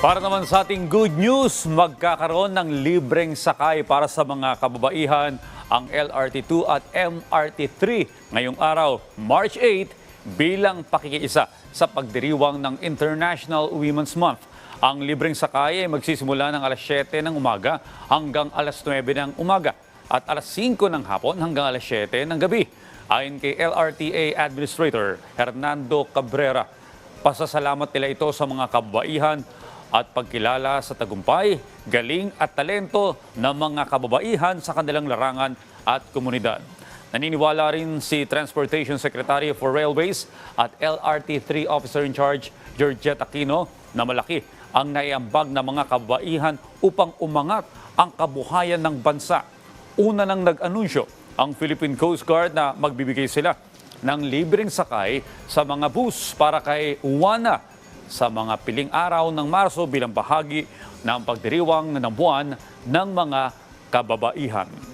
Para naman sa ating good news, magkakaroon ng libreng sakay para sa mga kababaihan ang LRT2 at MRT3 ngayong araw, March 8, bilang pakikiisa sa pagdiriwang ng International Women's Month. Ang libreng sakay ay magsisimula ng alas 7 ng umaga hanggang alas 9 ng umaga at alas 5 ng hapon hanggang alas 7 ng gabi. Ayon kay LRTA Administrator Hernando Cabrera, pasasalamat nila ito sa mga kababaihan at pagkilala sa tagumpay, galing at talento ng mga kababaihan sa kanilang larangan at komunidad. Naniniwala rin si Transportation Secretary for Railways at LRT3 Officer in Charge Georgette Aquino na malaki ang naiambag ng mga kababaihan upang umangat ang kabuhayan ng bansa. Una nang nag-anunsyo ang Philippine Coast Guard na magbibigay sila ng libreng sakay sa mga bus para kay Juana sa mga piling araw ng Marso bilang bahagi ng pagdiriwang ng buwan ng mga kababaihan.